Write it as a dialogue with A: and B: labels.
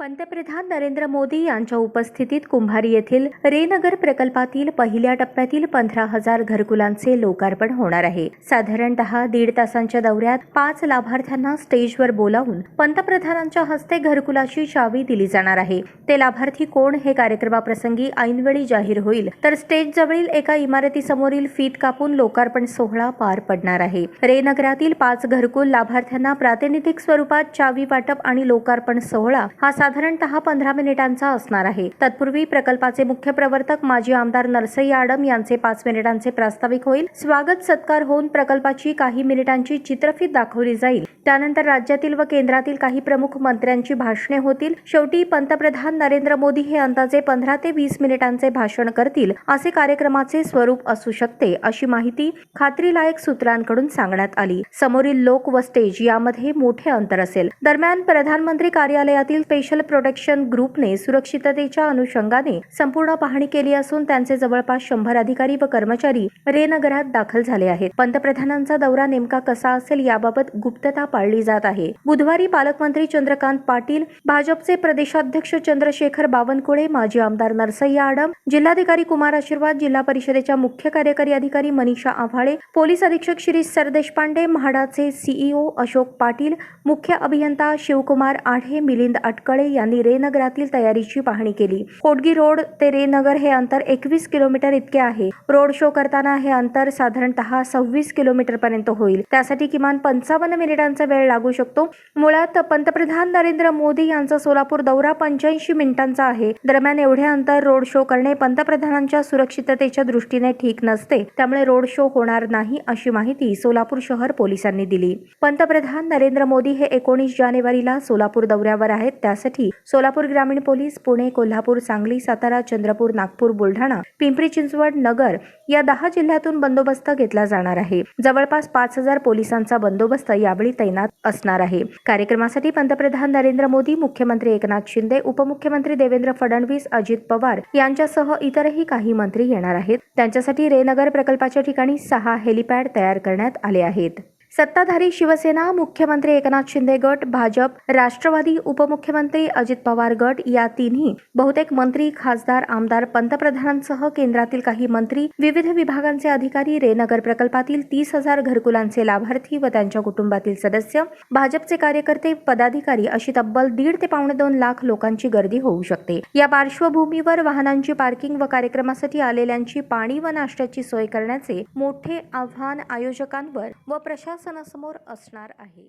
A: पंतप्रधान नरेंद्र मोदी यांच्या उपस्थितीत कुंभारी येथील रेनगर प्रकल्पातील पहिल्या टप्प्यातील पंधरा हजार घरकुलांचे लोकार्पण होणार आहे. साधारणतः दीड तासांच्या दौऱ्यात पाच लाभार्थ्यांना स्टेजवर बोलावून पंतप्रधानांच्या हस्ते घरकुलाची चावी दिली जाणार आहे. ते लाभार्थी कोण हे कार्यक्रमाप्रसंगी ऐनवेळी जाहीर होईल. तर स्टेज जवळील एका इमारतीसमोरील फीत कापून लोकार्पण सोहळा पार पडणार आहे. रेनगरातील पाच घरकुल लाभार्थ्यांना प्रातिनिधिक स्वरूपात चावी वाटप आणि लोकार्पण सोहळा हा साधारणतः पंधरा मिनिटांचा असणार आहे. तत्पूर्वी प्रकल्पाचे मुख्य प्रवर्तक माजी आमदार नरसई आडम यांचे पाच मिनिटांचे प्रास्ताविक होईल. स्वागत सत्कार होऊन प्रकल्पाची काही मिनिटांची चित्रफीत दाखवली जाईल. त्यानंतर राज्यातील व केंद्रातील काही प्रमुख मंत्र्यांची भाषणे होतील. शेवटी पंतप्रधान नरेंद्र मोदी हे अंदाजे पंधरा ते वीस मिनिटांचे भाषण करतील असे कार्यक्रमाचे स्वरूप असू शकते अशी माहिती खात्रीलायक सूत्रांकडून सांगण्यात आली. समोरील लोक व स्टेज यामध्ये मोठे अंतर असेल. दरम्यान प्रधानमंत्री कार्यालयातील स्पेशल प्रोटेक्शन ग्रुपने सुरक्षिततेच्या अनुषंगाने संपूर्ण पाहणी केली असून त्यांचे जवळपास शंभर अधिकारी व कर्मचारी रेनगरात दाखल झाले आहेत. पंतप्रधानांचा दौरा नेमका कसा असेल याबाबत गुप्तता पाळली जात आहे. बुधवारी पालकमंत्री चंद्रकांत पाटील भाजपचे प्रदेशाध्यक्ष चंद्रशेखर बावनकुळे माजी आमदार नरसय्या आडम जिल्हाधिकारी कुमार आशीर्वाद जिल्हा परिषदेच्या मुख्य कार्यकारी अधिकारी मनीषा आव्हाळे पोलीस अधीक्षक श्री सरदेशपांडे म्हाडाचे सीईओ अशोक पाटील मुख्य अभियंता शिवकुमार आढे मिलिंद अटकळे यांनी रेनगरातील तयारीची पाहणी केली. कोटगी रोड ते रेनगर हे अंतर एकवीस किलोमीटर इतके आहे. रोड शो करताना हे अंतर साधारणतः सव्वीस किलोमीटर पर्यंत होईल. त्यासाठी किमान पंचावन्न मिनिटांचा वेळ लागू शकतो. मुळात पंतप्रधान नरेंद्र मोदी यांचा सोलापूर दौरा पंच्याऐंशी मिनिटांचा आहे. दरम्यान एवढे अंतर रोड शो करणे पंतप्रधानांच्या सुरक्षिततेच्या दृष्टीने ठीक नसते. त्यामुळे रोड शो होणार नाही अशी माहिती सोलापूर शहर पोलिसांनी दिली. पंतप्रधान नरेंद्र मोदी हे एकोणीस जानेवारीला सोलापूर दौऱ्यावर आहेत. त्यासाठी सोलापूर ग्रामीण पोलीस पुणे कोल्हापूर सांगली सातारा चंद्रपूर नागपूर बुलढाणा पिंपरी चिंचवड नगर या दहा जिल्ह्यातून बंदोबस्त घेतला जाणार आहे. जवळपास पाच हजार पोलिसांचा बंदोबस्त यावेळी तैनात असणार आहे. कार्यक्रमासाठी पंतप्रधान नरेंद्र मोदी मुख्यमंत्री एकनाथ शिंदे उपमुख्यमंत्री देवेंद्र फडणवीस अजित पवार यांच्यासह इतरही काही मंत्री येणार आहेत. त्यांच्यासाठी रेनगर प्रकल्पाच्या ठिकाणी सहा हेलिपॅड तयार करण्यात आले आहेत. सत्ताधारी शिवसेना मुख्यमंत्री एकनाथ शिंदे गट भाजप राष्ट्रवादी उपमुख्यमंत्री अजित पवार गट या तिन्ही बहुतेक मंत्री खासदार आमदार पंतप्रधानांसह केंद्रातील काही मंत्री विविध विभागांचे अधिकारी रेनगर प्रकल्पातील तीस हजार घरकुलांचे लाभार्थी व त्यांच्या कुटुंबातील सदस्य भाजपचे कार्यकर्ते पदाधिकारी अशी तब्बल दीड ते पावणे दोन लाख लोकांची गर्दी होऊ शकते. या पार्श्वभूमीवर वाहनांची पार्किंग व कार्यक्रमासाठी आलेल्यांची पाणी व नाश्त्याची सोय करण्याचे मोठे आव्हान आयोजकांवर व सिंहासनासमोर असणार आहे.